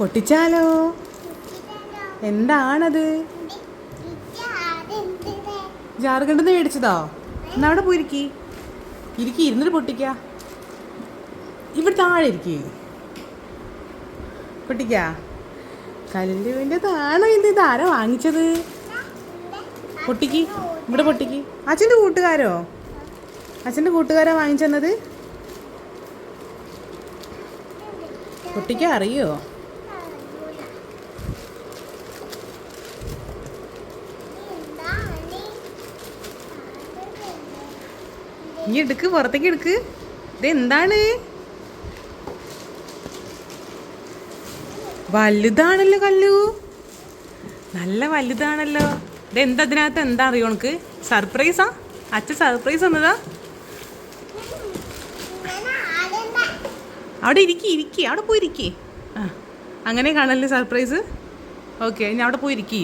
പൊട്ടിച്ചാലോ? എന്താണത്? ജാർഖണ്ഡിൽ മേടിച്ചതോ? എന്നാ അവിടെ പോയിരിക്കി ഇരിക്കി. ഇരുന്നിട്ട് പൊട്ടിക്ക. ഇവിടെ താഴെ ഇരിക്കി. പൊട്ടിക്ക. കല്ലുവിന്റെ താണോ? ഇത്? ആരാ വാങ്ങിച്ചത്? പൊട്ടിക്ക്. ഇവിടെ പൊട്ടിക്ക്. അച്ഛന്റെ കൂട്ടുകാരോ? അച്ഛന്റെ കൂട്ടുകാരാ വാങ്ങിച്ചെന്നത്? പൊട്ടിക്ക അറിയോ? നീ എടുക്ക് പുറത്തേക്ക് എടുക്ക്. ഇത് എന്താണ് വലുതാണല്ലോ കല്ലു. നല്ല വലുതാണല്ലോ. എന്താ ഇതിനകത്ത് എന്താ അറിയോ ഉണക്ക് സർപ്രൈസാ? അച്ഛൻ സർപ്രൈസ് എന്നതാ അവിടെ ഇരിക്കി ഇരിക്കി. അവിടെ പോയിരിക്കി ആ അങ്ങനെ കാണല്ലേ സർപ്രൈസ്? ഓക്കെ ഞാൻ അവിടെ പോയിരിക്കി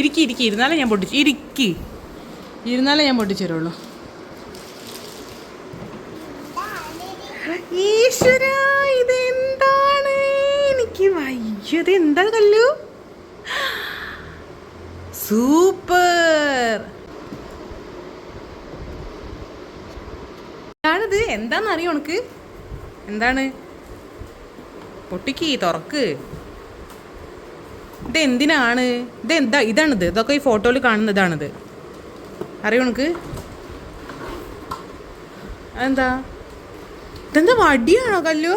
ഇരിക്കി ഇരിക്കി. ഇരുന്നാലേ ഞാൻ പൊട്ടിച്ചു. ഇരിക്കി. ഇരുന്നാലേ ഞാൻ പൊട്ടിച്ചു തരുള്ളൂ. ഈശ്വര ഇതെന്താണ്? എനിക്ക് വയ്യത് എന്താ കല്ലു? സൂപ്പർ. എന്താണിത്? എന്താന്ന് അറിയോ ഉനക്ക് എന്താണ്? പൊട്ടിക്ക് തുറക്ക്. ഇത് എന്തിനാണ് ഇത് എന്താ ഇതാണിത്. ഇതൊക്കെ ഈ ഫോട്ടോയിൽ കാണുന്നതാണിത്. അറിയോ എനിക്ക് എന്താ ഇതെന്താ വടിയാണോ കല്ലു?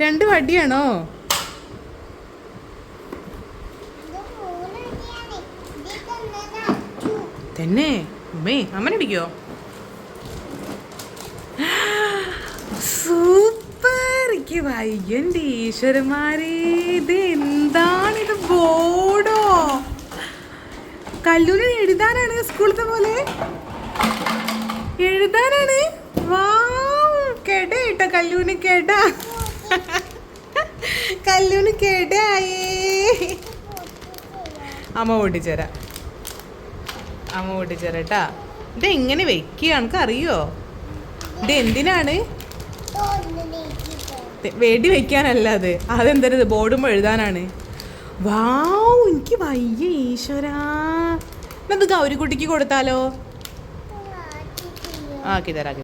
രണ്ട് വടിയാണോ? തന്നെ? ഉമ്മേ അമ്മ അടിക്കോ സൂപ്പർ. വയ്യന്റെ ഈശ്വരന്മാരെ ഇത് എന്താണിത് ബോർഡോ? കല്ലൂരിൽ എഴുതാനാണ് സ്കൂളത്തെ പോലെ? എഴുതാനാണ്? വാ കെട കേട്ടോ കല്ലൂന് കേട്ട കല്ലൂന് കെടയായേ. അമ്മ ഓടിച്ചേരാ അമ്മ പൊട്ടിച്ചേരാട്ടാ ഇത് എങ്ങനെ വെക്കുക എനിക്ക് അറിയോ ഇത് എന്തിനാണ്? വെടി വെക്കാനല്ല അത്. അതെന്തരത് ബോർഡുമ്പോൾ എഴുതാനാണ്. വാവ് എനിക്ക് വയ്യ ഈശ്വരാ. എന്നത് ഗൗരിക്കുട്ടിക്ക് കൊടുത്താലോ? ആക്കി തരാം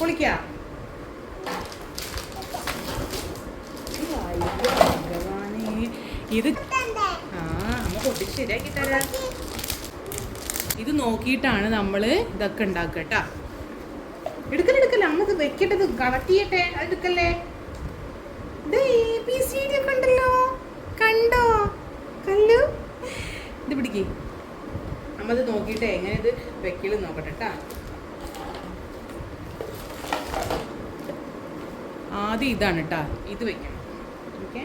കുളിക്കാ? ഇത് ആ ശരിയാക്കി തരാം. ഇത് നോക്കിയിട്ടാണ് നമ്മൾ ഇതൊക്കെ ഉണ്ടാക്കുക കേട്ടാ. എടുക്കല എടുക്കല. അമ്മ ഇത് വെക്കട്ടത് കളക്ട് ചെയ്യട്ടെ എടുക്കല്ലേ ഇത് ABCD ഒക്കെ ഉണ്ടല്ലോ കണ്ടോ കല്ലു ഇത് പിടിക്കേ അമ്മ ഇത് നോക്കിയിട്ട് എങ്ങനെ ഇത് വെക്കൽ നോക്കട്ടെ കേട്ടോ ആദ്യം ഇതാണ് കേട്ടാ ഇത് വെക്കണം. ഓക്കെ?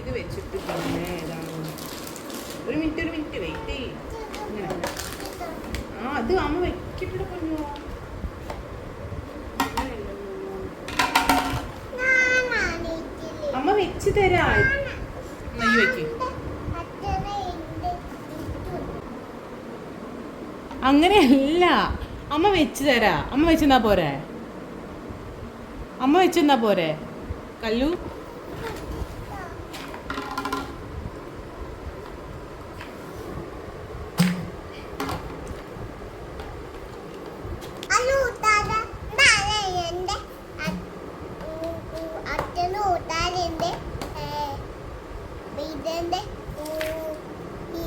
ഇത് വെച്ചിട്ട് പിന്നെ ഏതാണ്? ഒരു മിനിറ്റ് ഒരു മിനിറ്റ്. വെയിറ്റ് ചെയ്യ്. ആ അത് അമ്മ വെക്കിട്ട് പൊന്നോ. അമ്മ വെച്ച് തരാ. നെയ്യ് വെക്ക്. അങ്ങനെയല്ല. അമ്മ വെച്ച് തരാ. അമ്മ വെച്ചെന്നാ പോരെ? അമ്മ വെച്ചെന്നാ പോരെ? കല്ലു? ഇതിന്റെ ഈ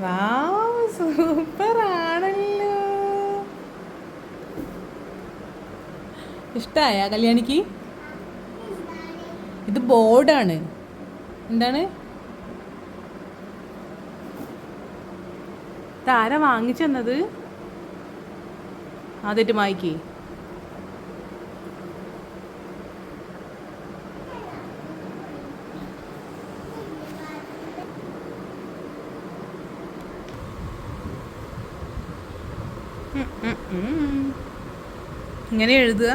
വാവ് സൂപ്പർ ആണല്ലോ ഇഷ്ടായ കല്യാണിക്ക്? ഇത് ബോർഡാണ്. എന്താണ്? താര വാങ്ങിച്ചെന്നത്? ആദ്യമായിട്ട് മായ്ക്കി ഇങ്ങനെ എഴുതുക.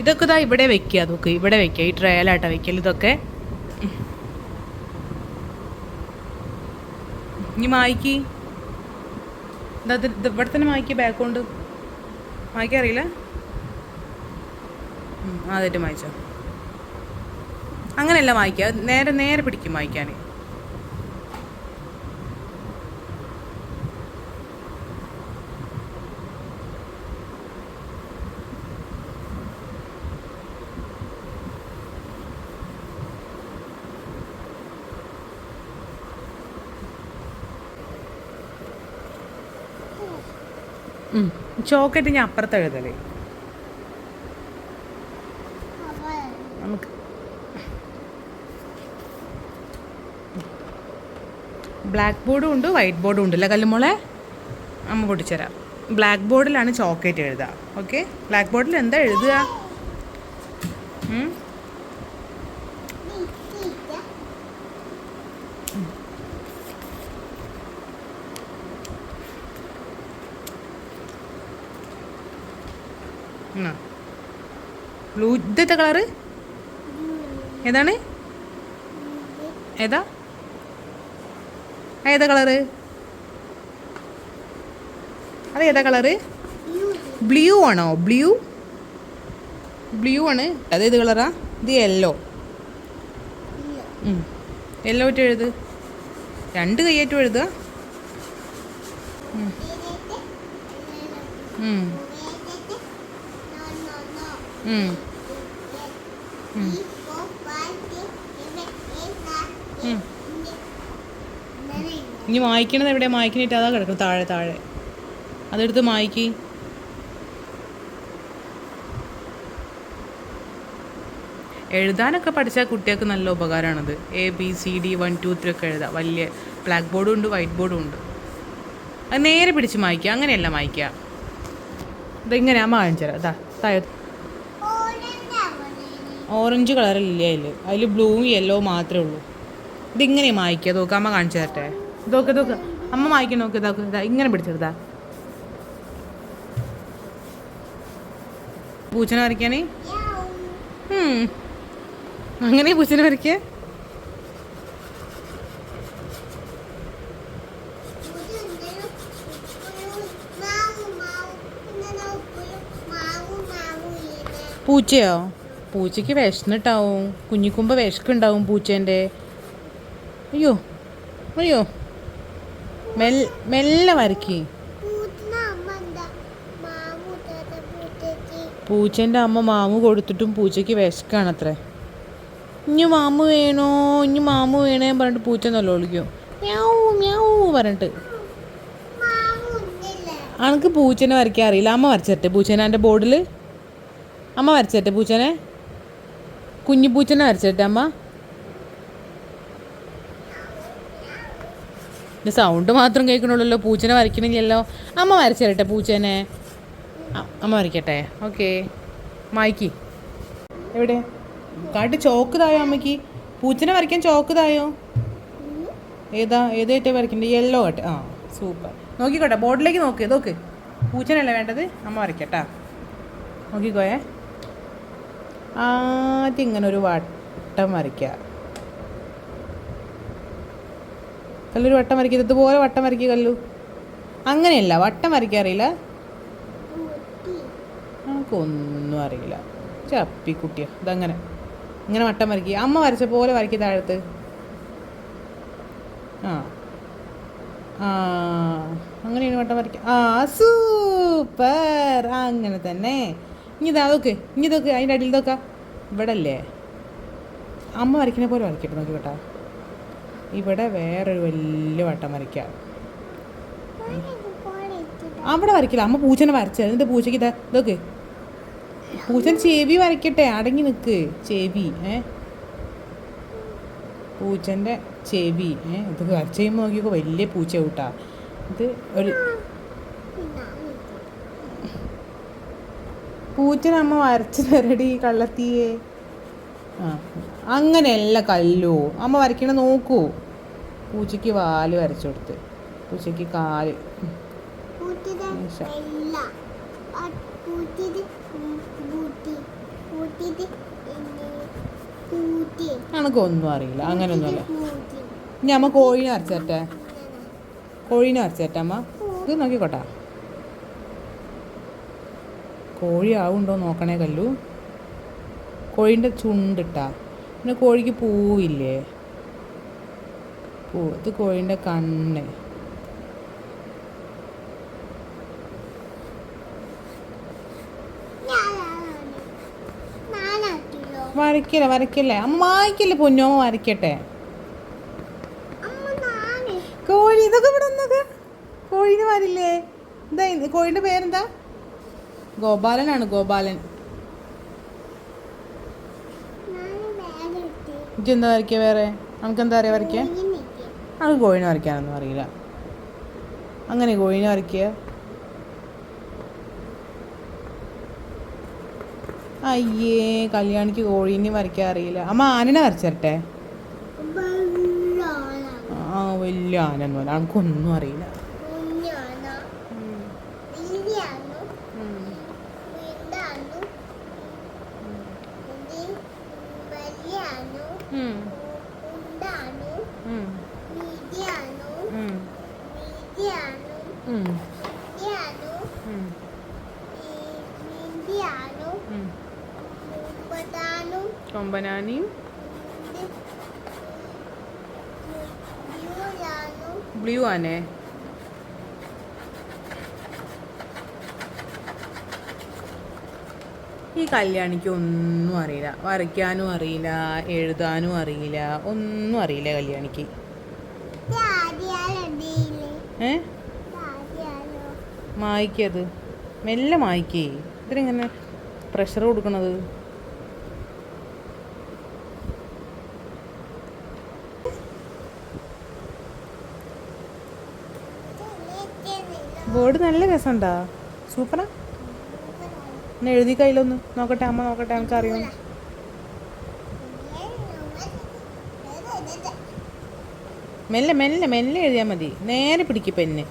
ഇതൊക്കെ ഇതാ ഇവിടെ വെക്കുക നോക്ക്. ഇവിടെ വെക്കുക. ഈ ട്രയലായിട്ടാ വെക്കൽ ഇതൊക്കെ. ഇനി മായ്ക്ക്. ഇതാ ഇവിടെ തന്നെ മായ്ക്ക് ബാക്ക്ഗ്രൗണ്ട് മായ്ക്കറിയില്ല ആദ്യമായിട്ട് മായ്ച്ചോ. അങ്ങനെയല്ല മായ്ക്കുക. നേരെ നേരെ പിടിക്കും മായ്ക്കാൻ ചോക്കറ്റ് ഞാൻ അപ്പുറത്ത് എഴുതലേ. നമുക്ക് ബ്ലാക്ക് ബോർഡും ഉണ്ട് വൈറ്റ് ബോർഡും ഉണ്ട് അല്ലേ കല്ലുമോളെ? അമ്മ പൊട്ടിച്ചരാം. ബ്ലാക്ക് ബോർഡിലാണ് ചോക്കറ്റ് എഴുതുക ഓക്കെ? ബ്ലാക്ക് ബോർഡിൽ എന്താ എഴുതുക? ബ്ലൂ ഇതത്തെ കളറ് ഏതാണ്? ഏതാ? ഏതാ കളറ് അത് ഏതാ കളറ് ബ്ലൂ ആണോ? ബ്ലൂ ബ്ലൂ ആണ്. അത് ഏത് കളറാ ഇത് യെല്ലോ യെല്ലോ ആയിട്ട് എഴുത്. രണ്ട് കൈയേറ്റം എഴുതുക. ഇനി മായ്ക്കണത് എവിടെ മായ്ക്കണിട്ട് അതാ കിടക്കും താഴെ താഴെ. അതെടുത്ത് മായ്ക്കി. എഴുതാനൊക്കെ പഠിച്ചാൽ കുട്ടികൾക്ക് നല്ല ഉപകാരമാണത് A B C D one two three ഒക്കെ എഴുതാം. വലിയ ബ്ലാക്ക് ബോർഡും ഉണ്ട് വൈറ്റ് ബോർഡും ഉണ്ട്. അത് നേരെ പിടിച്ച് മായ്ക്കുക അങ്ങനെയല്ല മായ്ക്കുക ഇതെങ്ങനെയാ? കാണിച്ചു തരാം ഇതാ താഴെ ഓറഞ്ച് കളറില്ല അതിൽ അതിൽ ബ്ലൂവും യെല്ലോ മാത്രമേ ഉള്ളൂ. ഇതിങ്ങനെ മായ്ക്കുക നോക്കുക അമ്മ കാണിച്ചു തരട്ടെ? ഇതൊക്കെ ഇതൊക്കെ. അമ്മ മായ്ക്കാൻ നോക്ക് ഇതാക്ക്. ഇതാ ഇങ്ങനെ പിടിച്ചെടുത്താ. പൂച്ചനെ വരയ്ക്കാനേ. അങ്ങനെ പൂച്ചനെ വരയ്ക്കുക പൂച്ചയോ? പൂച്ചയ്ക്ക് വിശന്നിട്ടാവും. കുഞ്ഞിക്കുമ്പ് വിശക്കുണ്ടാവും പൂച്ചേന്റെ. അയ്യോ അയ്യോ. മെൽ മെല്ലെ വരക്കി പൂച്ചേന്റെ അമ്മ മാമു കൊടുത്തിട്ടും പൂച്ചയ്ക്ക് വിശക്കാണത്രേ. ഇഞ്ഞു മാമു വേണോ? ഇഞ്ഞു മാമു വേണേ? പറഞ്ഞിട്ട് പൂച്ച നല്ല ഒളിക്കും മ്യാവൂ മ്യാവൂ പറഞ്ഞിട്ട്. അനക്ക് പൂച്ചനെ വരയ്ക്കാൻ അറിയില്ല. അമ്മ വരച്ചിട്ടെ പൂച്ചനെ? എന്റെ ബോർഡിൽ അമ്മ വരച്ചിട്ടെ പൂച്ചനെ? കുഞ്ഞു പൂച്ചനെ വരച്ചിട്ടെ അമ്മ? ഇത് സൗണ്ട് മാത്രം കേൾക്കണുള്ളല്ലോ പൂച്ചനെ വരയ്ക്കണില്ലല്ലോ. അമ്മ വരച്ചിരട്ടെ പൂച്ചനെ. അമ്മ വരയ്ക്കട്ടെ. ഓക്കെ മായ്ക്ക്. എവിടെ? കാട്ട് ചോക്ക് തായോ അമ്മയ്ക്ക്? പൂച്ചനെ വരയ്ക്കാൻ ചോക്ക് തായോ ഏതാ ഏതേറ്റ വരയ്ക്കണ്ടേ? യെല്ലോ ആട്ടെ ആ സൂപ്പർ നോക്കിക്കോട്ടെ ബോർഡിലേക്ക് നോക്ക് നോക്ക്. പൂച്ചനല്ലേ വേണ്ടത്? അമ്മ വരയ്ക്കട്ടാ. നോക്കിക്കോയേ. ആദ്യം ഇങ്ങനെ ഒരു വട്ടം വരയ്ക്കുക. കല്ലൊരു വട്ടം വരയ്ക്കുക ഇതുപോലെ വട്ടം വരയ്ക്കുക കല്ലു. അങ്ങനെയല്ല വട്ടം വരയ്ക്കാൻ അറിയില്ല. നമുക്കൊന്നും അറിയില്ല. ചപ്പിക്കുട്ടിയ ഇതങ്ങനെ. ഇങ്ങനെ വട്ടം വരയ്ക്കുക അമ്മ വരച്ച പോലെ വരയ്ക്കുക താഴത്ത്. ആ. ആ. അങ്ങനെയാണ് വട്ടം വരയ്ക്കുക ആ സൂപ്പർ. അങ്ങനെ തന്നെ. ഇനി ഇതാ നോക്ക് ഇനി ഇതൊക്കെ അതിന്റെ അടിയിൽ ഇതൊക്കെ. ഇവിടെ അല്ലേ അമ്മ വരയ്ക്കുന്ന പോലെ വരയ്ക്കട്ടെ നോക്കി കേട്ടോ. ഇവിടെ വേറൊരു വലിയ വട്ടം വരയ്ക്കാം. അവിടെ വരയ്ക്കില്ല അമ്മ പൂച്ചനെ വരച്ചത് എന്നിട്ട് പൂച്ചയ്ക്ക് ഇതാ ഇതൊക്കെ. പൂച്ചൻ ചെവി വരയ്ക്കട്ടെ അടങ്ങി നിൽക്ക് ചെവി ഏ? പൂച്ചന്റെ ചെവി ഏ? ഇത് വരച്ച് കഴിയുമ്പോൾ നോക്കിയപ്പോൾ വലിയ പൂച്ച കൂട്ടാ ഇത് ഒരു പിന്നെ പൂച്ചനെ അമ്മ വരച്ച് തരടി കള്ളത്തിയെ. ആ അങ്ങനെയല്ല കല്ലു. അമ്മ വരയ്ക്കണ നോക്കൂ. പൂച്ചയ്ക്ക് വാൽ വരച്ചു കൊടുത്ത്. പൂച്ചയ്ക്ക് കാൽ. എനക്കൊന്നും അറിയില്ല. അങ്ങനെയൊന്നുമല്ല ഇനി അമ്മ കോഴിനെ അരച്ചേട്ടെ കോഴിനെ കോഴീനെ അമ്മ? ഇത് നോക്കിക്കോട്ടെ. കോഴി ആവുണ്ടോ നോക്കണേ കല്ലു. കോഴീന്റെ ചുണ്ടിട്ടാ. പിന്നെ കോഴിക്ക് പൂവില്ലേ? പൂ ഇത് കോഴീന്റെ കണ്ണ്. വരയ്ക്കില്ല വരയ്ക്കില്ലേ? അമ്മ വായിക്കില്ല പൊന്നോമ വരയ്ക്കട്ടെ. കോഴി ഇതൊക്കെ ഇവിടെ ഒന്നൊക്കെ കോഴീനെ വരില്ലേ? എന്താ കോഴിന്റെ പേരെന്താ? ഗോപാലനാണ് ഗോപാലൻ. ഇജ്ജ് എന്താ വരയ്ക്കുക വേറെ? നമുക്ക് എന്താ അറിയാം വരയ്ക്കുക. അത് കോഴിനെ വരയ്ക്കാനൊന്നും അറിയില്ല. അങ്ങനെ കോഴിനെ വരയ്ക്കുക അയ്യേ കല്യാണിക്ക് കോഴീനെ വരയ്ക്കാൻ അറിയില്ല. അമ്മ ആനനെ വരച്ചരട്ടെ? ആ വലിയ ആന എന്ന് പറഞ്ഞാൽ നമുക്കൊന്നും അറിയില്ല. കൊമ്പനാനിയും. ബ്ലൂ ആനേ ഈ കല്യാണിക്ക് ഒന്നും അറിയില്ല. വരയ്ക്കാനും അറിയില്ല എഴുതാനും അറിയില്ല ഒന്നും അറിയില്ല കല്യാണിക്ക്. മായ്ക്കത് മെല്ലെ മായ്ക്കേ. ഇതിനെങ്ങനെ പ്രഷർ കൊടുക്കണത്? ബോർഡ് നല്ല രസമുണ്ടാ. സൂപ്പറാ. ഒന്ന് എഴുതി കയ്യിലൊന്ന്. നോക്കട്ടെ അമ്മ നോക്കട്ടെ നമുക്ക് അറിയാം മെല്ലെ മെല്ലെ മെല്ലെ എഴുതിയാൽ മതി. നേരെ പിടിക്കും പെന്ന്.